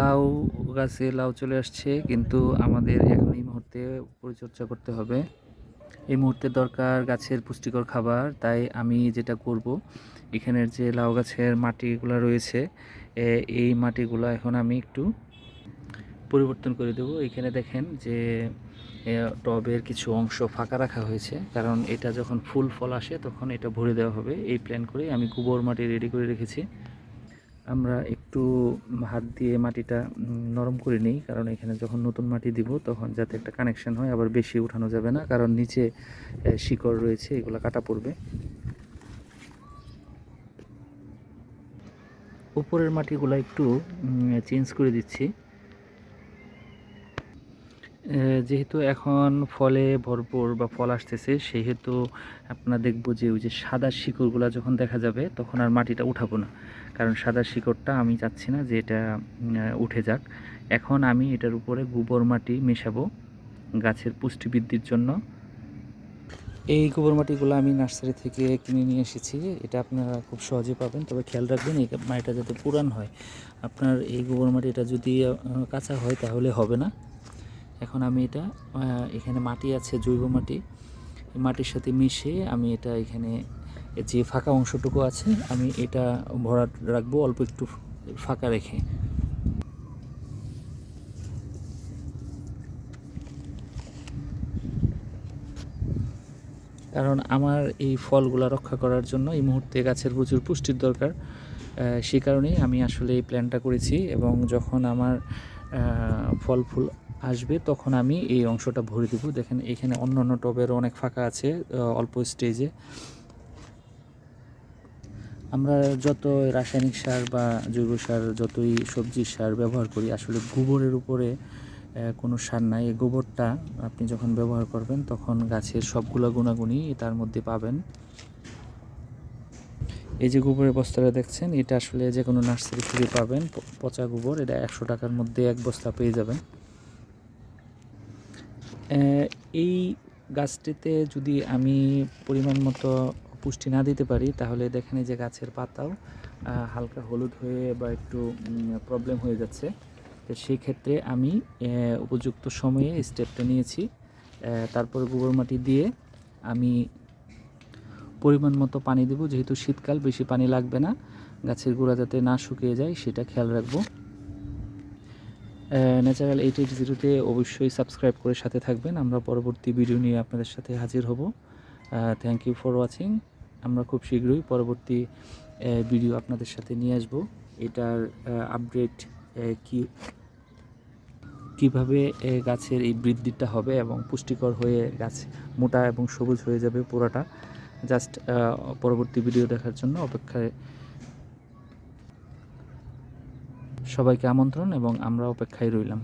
লাউ গাছে লাউ চলে আসছে, কিন্তু আমাদের এখন এই মুহূর্তে পরিচর্যা করতে হবে। এই মুহূর্তে দরকার গাছের পুষ্টিকর খাবার, তাই আমি যেটা করব, এখানের যে লাউ গাছের মাটিগুলো রয়েছে এই মাটিগুলো এখন আমি একটু পরিবর্তন করে দেবো। এখানে দেখেন যে টবের কিছু অংশ ফাঁকা রাখা হয়েছে, কারণ এটা যখন ফুল ফল আসে তখন এটা ভরে দেওয়া হবে। এই প্ল্যান করে আমি গোবর মাটি রেডি করে রেখেছি। আমরা একটু হাত দিয়ে মাটিটা নরম করে নিই, কারণ এখানে যখন নতুন মাটি দিব তখন যাতে একটা কানেকশন হয়, আবার বেশি উঠানো যাবে না, কারণ নিচে শিকড় রয়েছে, এগুলো কাটা পড়বে। উপরের মাটিগুলো একটু চেঞ্জ করে দিচ্ছি। যেহেতু এখন ফলে ভরপুর বা ফল আসতেছে, সেহেতু আপনার দেখব যে ওই যে সাদা শিকড়গুলো যখন দেখা যাবে, তখন আর মাটিটা উঠাবো না। কারণ সাদা শিকড়টা আমি চাচ্ছি না যে এটা উঠে যাক। এখন আমি এটার উপরে গোবর মাটি মেশাবো গাছের পুষ্টি বৃদ্ধির জন্য। এই গোবর মাটিগুলো আমি নার্সারি থেকে কিনে নিয়ে এসেছি। এটা আপনারা খুব সহজে পাবেন। তবে খেয়াল রাখবেন, এই মাটিটা যাতে পুরান হয়। আপনার এই গোবর মাটিটা যদি কাঁচা হয় তাহলে হবে না। এখন আমি এটা এখানে মাটি আছে, জৈব মাটি। মাটির সাথে মিশে আমি এটা এখানে যে ফাঁকা অংশটুকু আছে, আমি এটা ভরা রাখব, অল্প একটু ফাঁকা রেখে। কারণ আমার এই ফলগুলো রক্ষা করার জন্য এই মুহূর্তে গাছের প্রচুর পুষ্টির দরকার সেই কারণেই আমি আসলে এই প্ল্যানটা করেছি এবং যখন আমার ফল ফুল আসবে, তখন আমি এই অংশটা ভরে দেবো। দেখেন, এখানে অন্য অন্য টবেরও অনেক ফাঁকা আছে অল্প স্টেজে আমরা যত রাসায়নিক সার বা জৈব সার, যতই সবজির সার ব্যবহার করি, আসলে গোবরের উপরে কোনো সার নাই। এই গোবরটা আপনি যখন ব্যবহার করবেন, তখন গাছের সবগুলো গুণাগুণই তার মধ্যে পাবেন। এই যে গোবরের বস্তাটা দেখছেন, এটা আসলে যে কোনো নার্সারি থেকে পাবেন। পচা গোবর, এটা একশো টাকার মধ্যে এক বস্তা পেয়ে যাবেন। এই গাছটিতে যদি আমি পরিমাণ মতো পুষ্টি না দিতে পারি, তাহলে দেখেন যে গাছের পাতাও হালকা হলুদ হয়ে বা একটু প্রবলেম হয়ে যাচ্ছে। তো সেই ক্ষেত্রে আমি উপযুক্ত সময়ে স্টেপটা নিয়েছি। তারপর গোবর মাটি দিয়ে আমি পরিমাণ মতো পানি দেবো। যেহেতু শীতকাল, বেশি পানি লাগবে না। গাছের গোড়া যাতে না শুকিয়ে যায়, সেটা খেয়াল রাখব। ন্যাচারাল এইট এইট জিরোতে অবশ্যই সাবস্ক্রাইব করে সাথে থাকবেন। আমরা পরবর্তী ভিডিও নিয়ে আপনাদের সাথে হাজির হব। থ্যাংক ইউ ফর ওয়াচিং আমরা খুব শীঘ্রই পরবর্তী ভিডিও আপনাদের সাথে নিয়ে আসব। এটার আপডেট কি, কীভাবে গাছের এই বৃদ্ধিটা হবে এবং পুষ্টিকর হয়ে গাছ মোটা এবং সবুজ হয়ে যাবে পুরোটা। জাস্ট পরবর্তী ভিডিও দেখার জন্য অপেক্ষায় সবাইকে আমন্ত্রণ এবং আমরা অপেক্ষায় রইলাম।